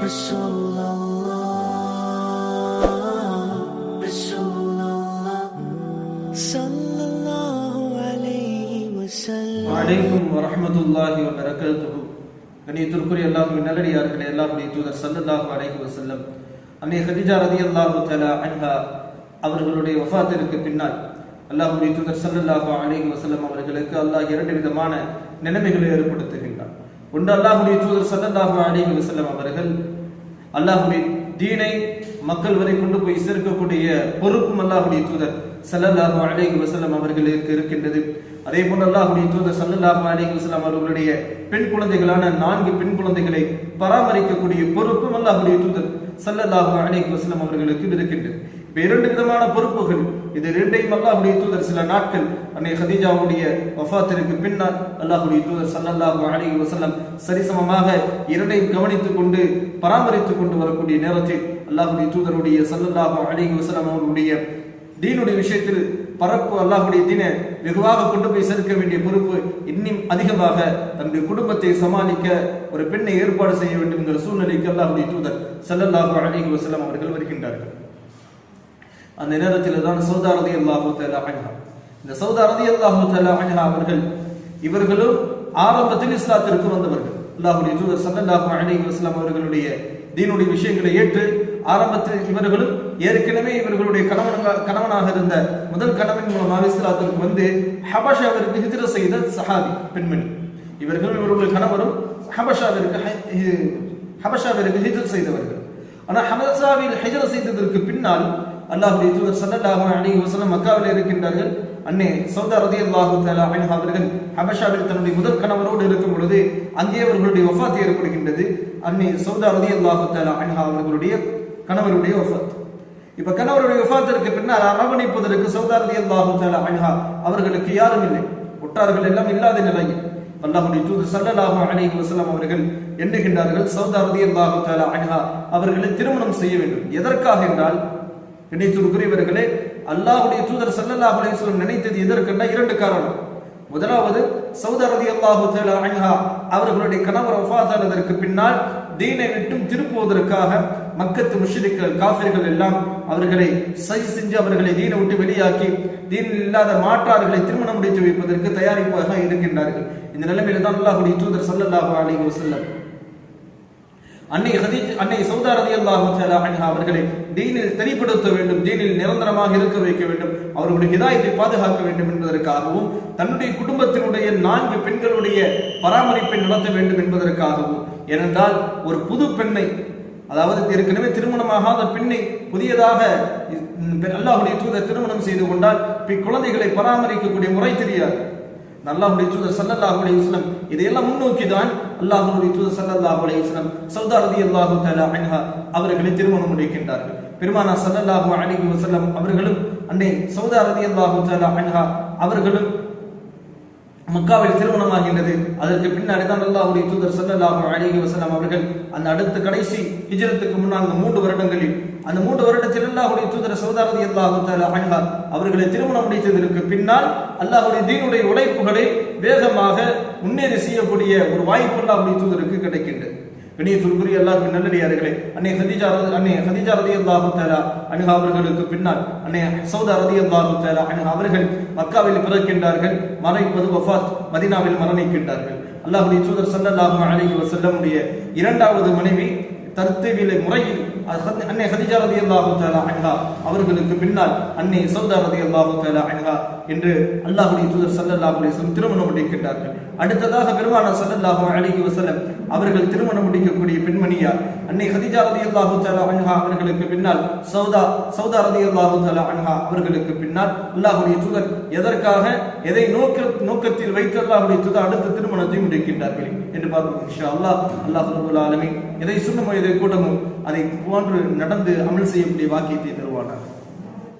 رسول الله رسول الله صلى الله عليه وسلم வலைக்கும் வரஹமத்துல்லாஹி வபரகாத்துஹு கணியத்திற்குரிய அல்லாஹுவின் நல்லடியார்களே அல்லாஹுடைய தூதர் ஸல்லல்லாஹு அலைஹி வஸல்லம் அன்னை ஹதிஜா ரலியல்லாஹு தஆலா அன்ஹா அவர்களுடைய வஃபாத்திற்கு பின்னால் அல்லாஹுடைய தூதர் ஸல்லல்லாஹு அலைஹி வஸல்லம் அவர்களுக்கு அல்லாஹ் இரண்டு விதமான நிலைமைகளை ஏற்படுத்துகின்றார் ஒன்று அல்லாஹுடைய தூதர் ஸல்லல்லாஹு அலைஹி வசல்லம் அவர்கள் அல்லாஹுடைய தீனை மக்கள் வரை கொண்டு போய் சேர்க்கக்கூடிய பொறுப்பும் அல்லாஹுடைய தூதர் சல்லல்லாஹு அலைஹி வசல்லம் அவர்களுக்கு இருக்கின்றது. அதே போன்று அல்லாஹுடைய தூதர் சல்லல்லாஹு அலைஹி வசல்லம் அவர்களுடைய பெண் குழந்தைகளான நான்கு பெண் குழந்தைகளை பராமரிக்கக்கூடிய பொறுப்பும் அல்லாஹுடைய தூதர் சல்லல்லாஹு அலைஹி வசல்லம் அவர்களுக்கு இருக்கின்றது. இரண்டு விதமான பொறுப்புகள். இது இரண்டையும் அல்லாஹுடைய தூதர் சில நாட்கள் அன்னை ஹதீஜாவுடைய வஃபாத்திற்கு பின்னால் அல்லாஹுடைய தூதர் சல்லல்லாஹு அலி வசல்லம் சரிசமமாக இரண்டையும் கவனித்துக் கொண்டு பராமரித்துக் கொண்டு வரக்கூடிய நேரத்தில் அல்லாஹுடைய தூதருடைய ஸல்லல்லாஹு அலி வஸல்லம் அவருடைய தீனுடைய விஷயத்தில் பரப்பு அல்லாஹுடைய தீனை வெகுவாக கொண்டு போய் சேர்க்க வேண்டிய பொறுப்பு இன்னும் அதிகமாக தன்னுடைய குடும்பத்தை சமாளிக்க ஒரு பெண்ணை ஏற்பாடு செய்ய வேண்டும் என்கிற சூழ்நிலைக்கு அல்லாஹுடைய தூதர் சல்லல்லாஹு அலி வஸல்லம் அவர்கள் வருகின்றார்கள். அந்த நேரத்தில் தான் சௌதா ரதி அல்லாஹு தலா அன்ஹா. இந்த சௌதா ரதி அல்லாஹு தலா அன்ஹா அவர்கள் இவர்களும் ஆரம்பத்தில் இஸ்லாத்திற்கு வந்தவர்கள். அல்லாஹுடைய தூதர் சல்லாஹு அலி இஸ்லாம் அவர்களுடைய தீனுடைய விஷயங்களை ஏற்று ஆரம்பத்தில் இவர்களும் ஏற்கனவே இவர்களுடைய கணவனாக கணவனாக இருந்த முதல் கணவன் மூலமாக இஸ்லாத்திற்கு வந்து ஹபஷாவிற்கு ஹிஜ்ர செய்த சஹாபி பெண்மணி. இவர்களும் இவர்களுடைய கணவரும் ஹபஷாவிற்கு ஹை- ஹபஷாவிற்கு ஹிஜ்ர செய்தவர்கள். ஆனால் ஹபசாவில் ஹிஜ்ர செய்ததற்கு பின்னால் அல்லாஹுடைய தூதர் ஸல்லல்லாஹு அலி வசலம் மக்காவில் இருக்கின்றார்கள். அன்னே சௌதா ரலியல்லாஹு தஆலா அன்ஹா அவர்கள் ஹபஷாவில் தன்னுடைய முதல் கணவரோடு இருக்கும் பொழுது அங்கே அவர்களுடைய ஒஃபாத் ஏற்படுகின்றது. அன்னே சௌதா ரலியல்லாஹு தஆலா அன்ஹா அவர்களுடைய கணவருடைய வஃபாத் இப்ப கணவருடைய ஒஃபாத்திற்கு பின்னால் அரவணைப்பதற்கு சௌதா ரலியல்லாஹு தாலா அன்ஹா அவர்களுக்கு யாரும் இல்லை. ஒட்டார்கள் எல்லாம் இல்லாத நிலையில் அல்லாஹுடைய தூது ஸல்லல்லாஹு அலி வஸல்லம் அவர்கள் எண்ணுகின்றார்கள் சௌதா ரலியல்லாஹு தஆலா அன்ஹா அவர்களை திருமணம் செய்ய வேண்டும். எதற்காக? என்றால் இணைத்திருக்கிறவர்களே அல்லாஹுடைய தூதர் ஸல்லல்லாஹு அலைஹி வஸல்லம் நினைத்தது எதற்கென்றா இரண்டு காரணம் முதலாவது சௌதா ரலியல்லாஹு தஆலா அன்ஹா அவர்களுடைய கணவர் வஃபாத்தானதற்கு பின்னால் தீனை விட்டும் திருப்புவதற்காக மக்கத்து முஷ்ரிக்கள் காஃபிர்கள் எல்லாம் அவர்களை சரி செஞ்சு அவர்களை தீனை விட்டு வெளியாக்கி தீனில் இல்லாத மாற்றார்களை திருமணம் முடித்து வைப்பதற்கு தயாரிப்பாக இருக்கின்றார்கள். இந்த நிலைமையில தான் அல்லாஹுடைய தூதர் சல்லல்லாஹு அலைஹி வஸல்லம் அன்னை ஹதீஜ் அன்னை சௌதா ரலியல்லாஹு தஆலா அவர்களை தீனில் தெளிப்படுத்த வேண்டும் தீனில் நிரந்தரமாக இருக்க வைக்க வேண்டும் அவர்களுடைய ஹிதாயத்தை பாதுகாக்க வேண்டும் என்பதற்காகவும் தன்னுடைய குடும்பத்தினுடைய நான்கு பெண்களுடைய பராமரிப்பை நடத்த வேண்டும் என்பதற்காகவும். ஏனென்றால் ஒரு புது பெண்ணை அதாவது ஏற்கனவே திருமணமாகாத பெண்ணை புதியதாக அல்லாஹுடைய தூதர் திருமணம் செய்து கொண்டால் பின் குழந்தைகளை பராமரிக்கக்கூடிய முறை தெரியாது. அல்லாஹுடைய தூதர் சல்லல்லாஹு அலைஹிஸ்லம் இதையெல்லாம் முன்னோக்கி தான் அல்லாஹுடைய தூதர் சல்லல்லாஹு அலைஹிஸ்லம் வஸல்லம் சௌதா ரலியல்லாஹு தஆலா அன்ஹா அவர்களை திருமணம் முடிக்கின்றார்கள். பெருமானா சல்லல்லாஹு அலிஹி வசல்லம் அவர்களும் அன்னை சௌதா ரலியல்லாஹு தஆலா அன்ஹா அவர்களும் மக்காவில் திருமணமாகின்றது. அதற்கு பின்னாடி தான் அல்லாஹுடைய தூதர் சல்லல்லாஹு அலிஹி வசல்லம் அவர்கள் அந்த அடுத்த கடைசி ஹிஜரத்துக்கு முன்னால் அந்த மூன்று வருடங்களில் அந்த மூன்று வருடத்தில் அல்லாஹுடைய தூதர சௌதாரதி அல்லாஹு தஆலா அன்ஹா அவர்களை திருமணம் முடித்ததற்கு பின்னால் அல்லாஹுடைய தீனுடைய உழைப்புகளை வேகமாக முன்னேறி செய்யக்கூடிய ஒரு வாய்ப்பு அல்லாஹுடைய தூதருக்கு கிடைக்கின்றது. கணியத்திற்குரிய அல்லாஹ்வின் நல்லடியார்களே அன்னை ஹதிஜா அன்னை ஹதிஜா ரதி அல்லாஹு தேரா அணுக அவர்களுக்கு பின்னால் அன்னை சௌதா ரலியல்லாஹு தேரா அணுக அவர்கள் மக்காவில் பிறக்கின்றார்கள் மறைப்பது வஃபாத் மதீனாவில் மரணிக்கின்றார்கள். அல்லாஹுடைய தூதர் சல்லாஹு அலைஹி செல்லமுடைய இரண்டாவது மனைவி தர்த்தீபிலே முறையில் அன்னை ஹதிஜா அன்னை ஹதீஜா தாலா அன்ஹா அவர்களுக்கு பின்னால் அன்னை சௌதா ரலியல்லாஹு தாலா அன்ஹா என்று அல்லாஹுடைய தூதர் சல்லல்லாஹு அலிஸ்லம் திருமணம் முடிக்கின்றார்கள். அடுத்ததாக பெருமானார் சல்லல்லாஹு அலிஹி வசலம் அவர்கள் திருமணம் முடிக்கக்கூடிய பெண்மணியார் அன்னை ஹதீஜா ரலியல்லாஹு தாலா அன்ஹா அவர்களுக்கு பின்னால் சௌதா சௌதா ரலியல்லாஹு தாலா அன்ஹா அவர்களுக்கு பின்னால் அல்லாஹுடைய தூதர் எதற்காக எதை நோக்க நோக்கத்தில் வைத்து அல்லாஹுடைய தூதர் அடுத்த திருமணத்தை முடிக்கின்றார்கள் என்று பார்ப்போம். இன்ஷா அல்லாஹ் அல்லாஹ் ரப்பல் எதை சொன்னமோ கூட்டமும் அதை போன்று நடந்து அமல் செய்யக்கூடிய வாக்கியத்தை தருவானார்